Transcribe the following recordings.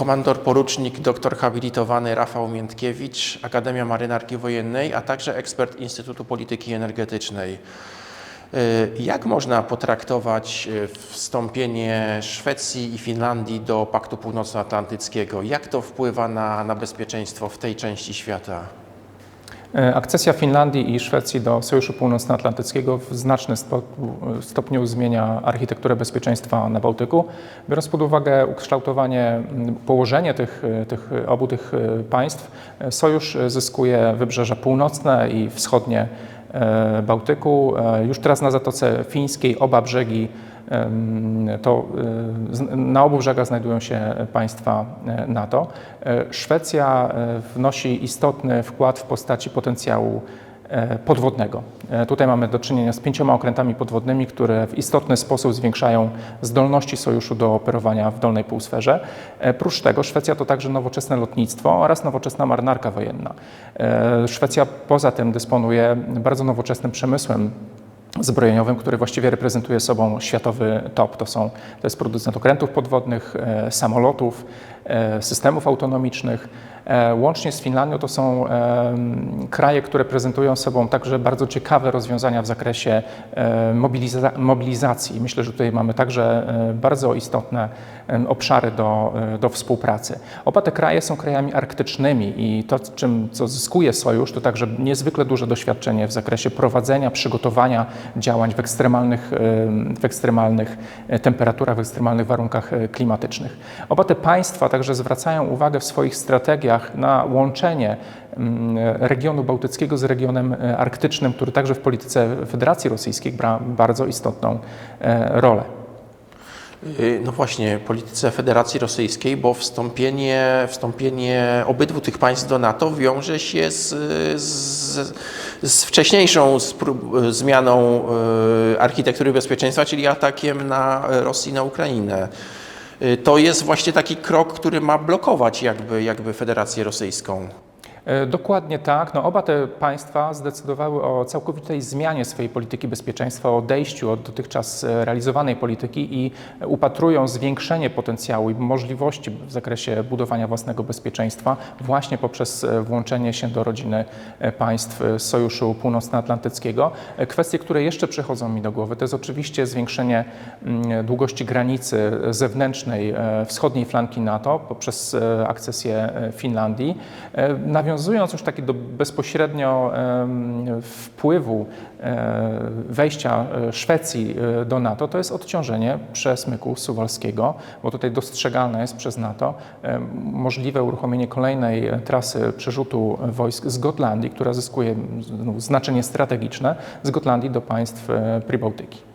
komandor porucznik doktor habilitowany Rafał Miętkiewicz, Akademia Marynarki Wojennej, a także ekspert Instytutu Polityki Energetycznej. Y, Jak można potraktować y, wstąpienie Szwecji i Finlandii do Paktu Północnoatlantyckiego? Jak to wpływa na, na bezpieczeństwo w tej części świata? E, Akcesja Finlandii i Szwecji do Sojuszu Północnoatlantyckiego w znacznym sto- stopniu zmienia architekturę bezpieczeństwa na Bałtyku, biorąc pod uwagę ukształtowanie, położenie tych, e, tych obu tych e, państw. e, Sojusz e, zyskuje wybrzeże północne i wschodnie e, Bałtyku. E, Już teraz na Zatoce Fińskiej oba brzegi to z- na obu brzegach znajdują się państwa e, NATO. E, Szwecja e, wnosi istotny wkład w postaci potencjału e, podwodnego. E, Tutaj mamy do czynienia z pięcioma okrętami podwodnymi, które w istotny sposób zwiększają zdolności sojuszu do operowania w dolnej półsferze. E, Prócz tego Szwecja to także nowoczesne lotnictwo oraz nowoczesna marynarka wojenna. E, Szwecja poza tym dysponuje bardzo nowoczesnym przemysłem zbrojeniowym, który właściwie reprezentuje sobą światowy top. To, są, to jest producent okrętów podwodnych, e, samolotów, systemów autonomicznych. E, łącznie z Finlandią to są e, kraje, które prezentują sobą także bardzo ciekawe rozwiązania w zakresie e, mobiliza- mobilizacji. Myślę, że tutaj mamy także e, bardzo istotne obszary do, e, do współpracy. Oba te kraje są krajami arktycznymi i to, czym, co zyskuje Sojusz, to także niezwykle duże doświadczenie w zakresie prowadzenia, przygotowania działań w ekstremalnych, em, w ekstremalnych e, temperaturach, w ekstremalnych warunkach e, klimatycznych. Oba te państwa także zwracają uwagę w swoich strategiach na łączenie mm, regionu bałtyckiego z regionem e, arktycznym, który także w polityce Federacji Rosyjskiej gra bardzo istotną e, rolę. Y, No właśnie, polityce Federacji Rosyjskiej, bo wstąpienie, wstąpienie obydwu tych państw do NATO wiąże się z, z, z wcześniejszą zmianą y, architektury bezpieczeństwa, czyli atakiem na Rosję na Ukrainę. Y, To jest właśnie taki krok, który ma blokować jakby, jakby Federację Rosyjską. E, Dokładnie tak. No, oba te państwa zdecydowały o całkowitej zmianie swojej polityki bezpieczeństwa, o odejściu od dotychczas e, realizowanej polityki i upatrują zwiększenie potencjału i możliwości w zakresie budowania własnego bezpieczeństwa właśnie poprzez e, włączenie się do rodziny państw Sojuszu Północnoatlantyckiego. Kwestie, które jeszcze przychodzą mi do głowy, to jest oczywiście zwiększenie mm, długości granicy zewnętrznej wschodniej flanki NATO poprzez akcesję Finlandii. E, Nawiązując już taki do bezpośrednio wpływu e, wejścia e, Szwecji e, do NATO, to jest odciążenie przesmyku suwalskiego, bo tutaj dostrzegalne jest przez NATO możliwe uruchomienie kolejnej trasy przerzutu wojsk z Gotlandii, która zyskuje znaczenie strategiczne, z Gotlandii do państw Prybałtyki.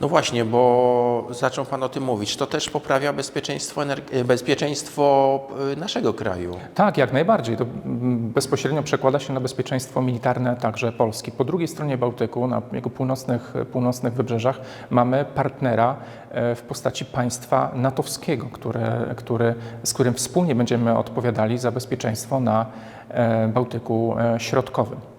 No właśnie, bo zaczął Pan o tym mówić. To też poprawia bezpieczeństwo, ener- bezpieczeństwo y, naszego kraju. Tak, jak najbardziej. To mm, bezpośrednio przekłada się na bezpieczeństwo militarne także Polski. Po drugiej stronie Bałtyku, na jego północnych, północnych wybrzeżach, mamy partnera e, w postaci państwa natowskiego, które, który, z którym wspólnie będziemy odpowiadali za bezpieczeństwo na e, Bałtyku e, Środkowym.